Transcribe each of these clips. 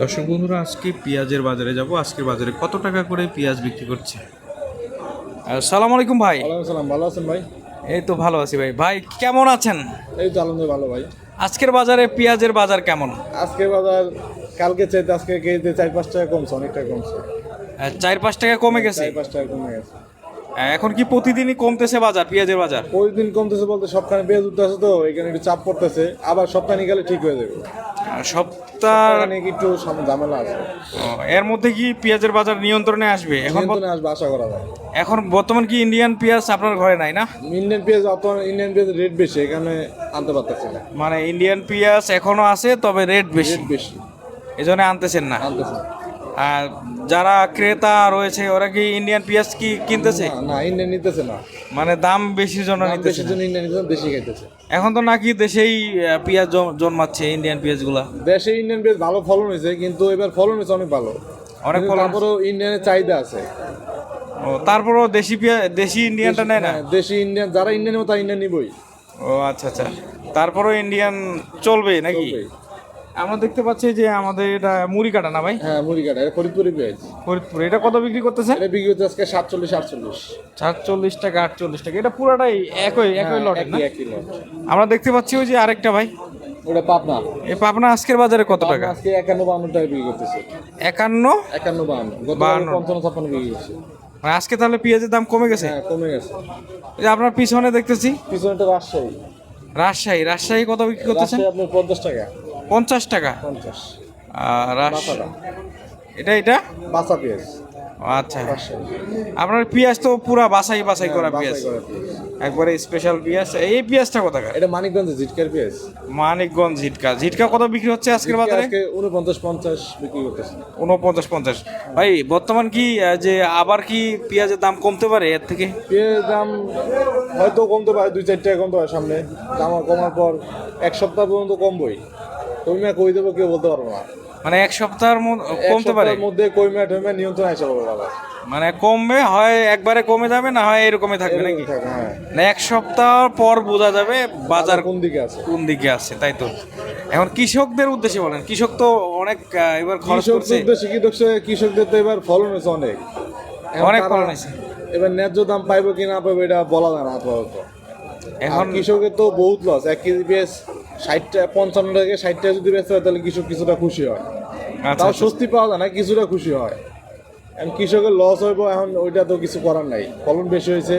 দর্শক বন্ধুরা আজকে পেঁয়াজের বাজারে যাব। আজকের বাজারে কত টাকা করে পেঁয়াজ বিক্রি করছে? সালাম আলাইকুম ভাই। সালাম ভালো আছেন ভাই? এই তো ভালো আছি ভাই। ভাই কেমন আছেন? এই তো আলহামদুলিল্লাহ ভালো ভাই। আজকের বাজারে পেঁয়াজের বাজার কেমন? আজকের বাজার কালকে চাইতে আজকে কেজিতে চার পাঁচ টাকা কমছে অনেকটা কমছে। চার পাঁচ টাকা কমে গেছে? চার পাঁচ টাকা কমে গেছে। এখন কি প্রতিদিনই কমতেছে বাজার পেঁয়াজের বাজার? প্রতিদিন কমতেছে বলতে সপ্তাহে পেঁয়াজ উঠতেছে তো এখানে একটু চাপ পড়তেছে আবার সপ্তাহে গেলে ঠিক হয়ে যাবে। সপ্তাহ একটু ঝামেলা আছে। এর মধ্যে কি পেঁয়াজের বাজার নিয়ন্ত্রণে আসবে? এখন আসবে আশা করা যায়। এখন বর্তমান কি ইন্ডিয়ান পেঁয়াজ আপনার ঘরে নাই না? ইন্ডিয়ান পেঁয়াজ অত ইন্ডিয়ান পেঁয়াজ রেট বেশি এখানে আনতে পারতেছে না। মানে ইন্ডিয়ান পেঁয়াজ এখনও আছে তবে রেট বেশি। বেশি। এই জন্য আনতেছেন না? আনতেছে না। আর যারা ক্রেতা রয়েছে ওরা কি ইন্ডিয়ান পেঁয়াজ কি কিনতেছে? না, ইন্ডিয়ান নিতেছে না। মানে দাম বেশির জন্য নিতেছে জন্য ইন্ডিয়ান নিতেছে বেশি খাইতেছে। এখন তো নাকি দেশেই পেঁয়াজ জন্মাচ্ছে ইন্ডিয়ান পেঁয়াজগুলা দেশে ইন্ডিয়ান পেঁয়াজ ভালো ফলন হয়েছে কিন্তু এবার ফলন হয়েছে অনেক ভালো। অনেক ফলন তারপরেও ইন্ডিয়ানের চাহিদা আছে। ও তারপরও দেশি পেঁয়াজ দেশি ইন্ডিয়ানটা নেয় না? হ্যাঁ, দেশি ইন্ডিয়ান যারা ইন্ডিয়ান নেবে তারা ইন্ডিয়ান নিবই। ও আচ্ছা আচ্ছা। তারপরও ইন্ডিয়ান চলবে নাকি। আমরা দেখতে পাচ্ছি যে আমাদের এটা মুড়ি কাটা না ভাই? হ্যাঁ মুড়ি কাটা এটা ফরিদপুরি পেঁয়াজ ফরিদপুর। এটা কত বিক্রি করতেছে এটা বিক্রি হচ্ছে আজকে সাতচল্লিশ আটচল্লিশ। সাতচল্লিশ টাকা আটচল্লিশ টাকা। এটা পুরাটাই একই একই লট হ্যাঁ, একই লট আমরা দেখতে পাচ্ছি ওই যে আরেকটা ভাই। ওটা পাবনা। এই পাবনা আজকের বাজারে কত টাকা? আজকে একান্ন বান্ন টাকা বিক্রি করতেছে। একান্ন? একান্ন বান্ন। গত বাহান্ন। পঞ্চান্ন ছাপ্পান্ন বিক্রি করছে। মানে আজকে তাহলে পেঁয়াজের দাম কমে গেছে? হ্যাঁ কমে গেছে। এই যে আপনার পিছনে দেখতেছি। পিছনেটা রাজশাহী। রাজশাহী রাজশাহী কত বিক্রি করতেছেন? আপনার পঞ্চাশ টাকা। পঞ্চাশ টাকা? পঞ্চাশ। আর এটা এটা? বাসা পেঁয়াজ। আচ্ছা। আপনার পেঁয়াজ তো পুরা বাছাই বাছাই করা হ্যাঁ, পেঁয়াজ। বাছাই করা পেঁয়াজ। একবারে স্পেশাল পেঁয়াজ। এই পেঁয়াজটা কত টাকা এটা মানিকগঞ্জে জিটকার পেঁয়াজ। মানিকগঞ্জ ঝিটকা। ঝিটকা কত বিক্রি হচ্ছে আজকের বাজারে? আজকে উনপঞ্চাশ পঞ্চাশ বিক্রি করতেছে। উনপঞ্চাশ পঞ্চাশ। ভাই বর্তমান কি আহ, যে আবার কি পেঁয়াজের দাম কমতে পারে এর থেকে? পেঁয়াজের দাম হয়তো কমতে পারে দুই চার টাকা কমতে পারে সামনে। দাম কমার পর এক সপ্তাহ পর্যন্ত কমবই। কইমা কই দেবো কেউ বলতে পারব না। মানে এক সপ্তাহের কমতে পারে? মধ্যে কইমা টইমা নিয়ন্ত্রণ আসে বলব বাবা মানে কমবে হয় একবারে কমে যাবে না হয় এরকমই থাকবে নাকি? হ্যাঁ। না এক সপ্তাহ পর বোঝা যাবে বাজার কোন দিকে আছে? কোন দিকে আছে তাই তো? এখন কৃষকদের উদ্দেশ্যে বলেন কৃষক তো অনেক এবার খরচ করছে। উদ্দেশ্যে কৃষক কৃষকদের তো এবার ফলন হয়েছে অনেক। অনেক ফলন হয়েছে। এবার ন্যায্য দাম পাইবো কি না পাইবো এটা বলা যায় না আপাতত। এখন এখন কৃষকের তো বহুত লস এক কেজি পেঁয়াজ ষাটটা পঞ্চান্ন টাকা ষাট টাকা যদি বেচতে হয় তাহলে কৃষক কিছুটা খুশি হয়। আচ্ছা তাও আচ্ছা। স্বস্তি পাওয়া যায় না কিছুটা খুশি হয়। এখন কৃষকের লস হইব এখন ওইটা তো কিছু করার নাই। ফলন বেশি হয়েছে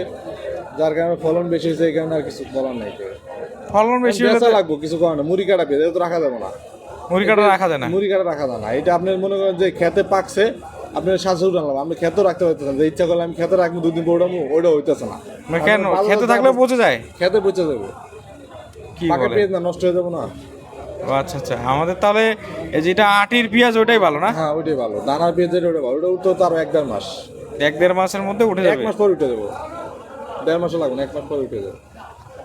যার কারণে ফলন বেশি হয়েছে এই কারণে আর কিছু বলার নাই। ফলন বেশি বেচা লাগবো কিছু করার না মুড়ি কাটা পেয়ে তো রাখা যাবে না। মুড়ি কাটা রাখা যায় না। মুড়ি কাটা রাখা যায় না। এটা আপনি মনে করেন যে খেতে পাকছে আপনি সাজু আনলাম আপনি খেতে রাখতে পারতেছেন যে ইচ্ছা করলে আমি খেতে রাখব দুদিন পর ওইটা হইতেছে না। মানে কেন? খেতে থাকলে বোঝা যায়। খেতে পচে যাবে। কি পাকা বলে? পেঁয়াজ না নষ্ট হয়ে যাব না। ও আচ্ছা আচ্ছা। আমাদের তাহলে এই যেটা আটির পেঁয়াজ ওটাই ভালো না? হ্যাঁ ওইটাই ভালো। দানার পেঁয়াজের ওটা ভালো। ওটা উঠতে তার এক দেড় মাস। এক দেড় মাসের মধ্যে উঠে এক যাবে? মাস পর উঠে দেবো দেড় মাসও লাগবে না এক মাস পর উঠে যাবে।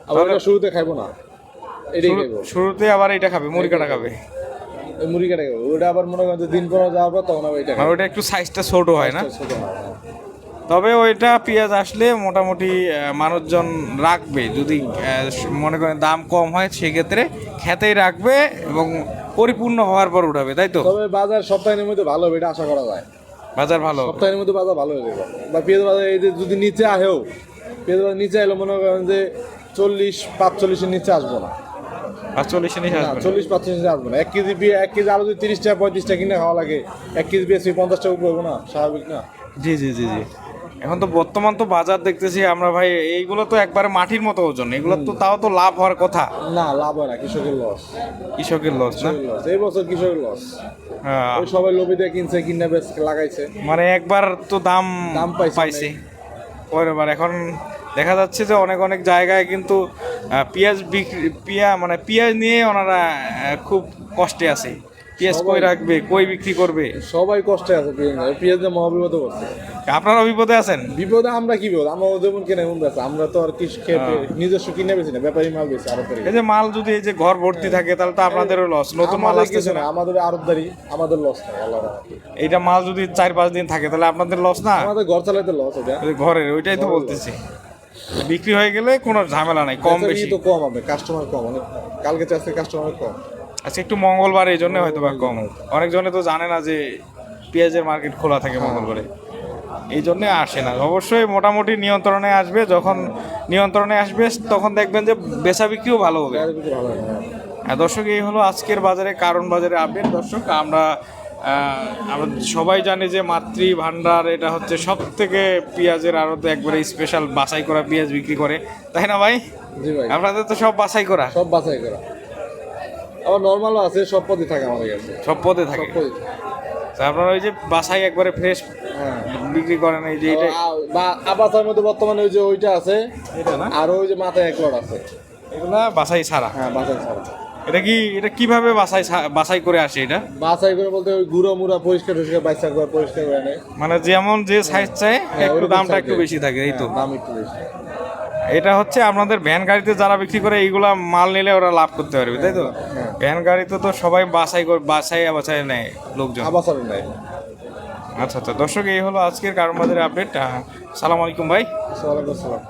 আবার ওটা শুরুতে খাইবো না। এটাই শুরু- খাইবো। শুরুতে আবার এটা খাবে মুড়ি কাটা খাবে? ওই মুড়ি কাটা খাব ওটা আবার মনে করেন যে দিন পর যাওয়ার পর তখন আবার এটা আর খাব ওটা একটু সাইজটা ছোট হয় না? ছোট হয়, হ্যাঁ। তবে ওইটা পেঁয়াজ আসলে মোটামুটি মানুষজন রাখবে। যদি মনে করেন দাম কম হয় সেক্ষেত্রে খেতেই রাখবে এবং পরিপূর্ণ হওয়ার পর উঠাবে তাই তো? তবে বাজার সপ্তাহের মধ্যে ভালো হবে এটা আশা করা যায়। বাজার ভালো সপ্তাহের মধ্যে বাজার ভালো হয়ে যাবে। বা পেঁয়াজ বাজার এই যে যদি নিচে আহেও পেঁয়াজ বাজার নিচে এলো মনে করেন যে চল্লিশ পাঁচচল্লিশের নিচে আসব না। আর চল্লিশে নিচে চল্লিশ পাঁচচল্লিশ আসব না। এক কেজি এক কেজি আলু যদি তিরিশ টাকা পঁয়ত্রিশ টাকা কিনে খাওয়া লাগে এক কেজি পেঁয়াজ সেই পঞ্চাশ টাকা উপরে হব না স্বাভাবিক না? জি জি জি জি। এখন তো বর্তমান তো বাজার দেখতেছি আমরা ভাই এইগুলো তো একবারে মাটির মতো ওজন এগুলো তো তাও তো লাভ হওয়ার কথা। না লাভ হয় না কৃষকের লস কৃষকের লস না? লস এই বছর কৃষকের লস হ্যাঁ, ওই সবাই লোভি দিয়ে কিনছে কিনে বেশ লাগাইছে। মানে একবার তো দাম দাম পাইছে পাইছে। পরের বার এখন দেখা যাচ্ছে যে অনেক অনেক জায়গায় কিন্তু পেঁয়াজ বিক্রি পেঁয়া মানে পেঁয়াজ নিয়ে ওনারা খুব কষ্টে আছে। পেঁয়াজ কই রাখবে কই বিক্রি করবে? সবাই কষ্টে আছে পেঁয়াজ পেঁয়াজ নিয়ে মহাবিপদে আপনারা বিপদে আছেন? বিপদে আমরা কি আমরা যেমন কিনে এমন বেছে আমরা তো আর খেয়ে নিজস্ব কিনে বেছি না ব্যাপারী মাল এই যে মাল যদি এই যে ঘর ভর্তি থাকে তাহলে তো আপনাদেরও লস নতুন মাল আমাদের আসতেছে না। না আমাদের আরবদারি আমাদের লস নাই আল্লাহ এইটা মাল যদি চার পাঁচ দিন থাকে তাহলে আপনাদের লস না? আমাদের ঘর চালাইতে লস এটা। ঘরের ওইটাই তো বলতেছি। বিক্রি হয়ে গেলে কোনো ঝামেলা নাই কম বেশি। তো কম হবে কাস্টমার কম অনেক কালকে চাষে কাস্টমার কম। আজকে একটু মঙ্গলবার এই জন্য হয়তো বা কম। অনেকজনে তো জানে না যে পেঁয়াজের মার্কেট খোলা থাকে মঙ্গলবারে। এই জন্য আসে না। অবশ্যই মোটামুটি নিয়ন্ত্রণে আসবে। যখন নিয়ন্ত্রণে আসবে তখন দেখবেন যে বেচা বিক্রিও ভালো হবে। হয় দর্শক এই হলো আজকের বাজারে কারণ বাজারে আপডেট দর্শক আমরা আমরা সবাই জানি যে মাতৃ ভান্ডার এটা হচ্ছে সব থেকে পেঁয়াজের আরও তো একবারে স্পেশাল বাছাই করা পেঁয়াজ বিক্রি করে। তাই না ভাই? ভাই। আপনাদের তো সব বাছাই করা। সব বাছাই করা। আবার নর্মালও আছে সব পদই থাকে আমাদের কাছে। সব পদে থাকে। পদই আপনারা ওই যে বাছাই একবারে ফ্রেশ হ্যাঁ। বিক্রি করেন এই যে এটা আ- বা আবাসের মধ্যে বর্তমানে ওই যে ওইটা আছে এটা না? আর ওই যে মাথায় এক লট আছে। এগুলা বাছাই ছাড়া? হ্যাঁ বাছাই ছাড়া। এটা কি এটা কীভাবে বাছাই ছা- বাছাই করে আসে এটা? বাছাই করে বলতে ওই গুঁড়ো মুড়া পরিষ্কার টরিষ্কার বাইসা করে পরিষ্কার করে নেয়। মানে যেমন যে সাইজ চাই হ্যাঁ, একটু ওরকম দামটা size একটু এর। বেশি থাকে এই তো? হ্যাঁ, দাম একটু বেশি। এটা হচ্ছে আপনাদের ভ্যান গাড়িতে যারা বিক্রি করে এইগুলা মাল নিলে ওরা লাভ করতে পারবে তাই তো। ভ্যান গাড়িতে তো সবাই বাসাই করে বাছাই বাছাই নেয় লোকজন। আবাসনের নেয়। আচ্ছা আচ্ছা। দর্শক এই হলো আজকের কারণ বাজারের আপডেট সালাম আলাইকুম ভাই। সালাম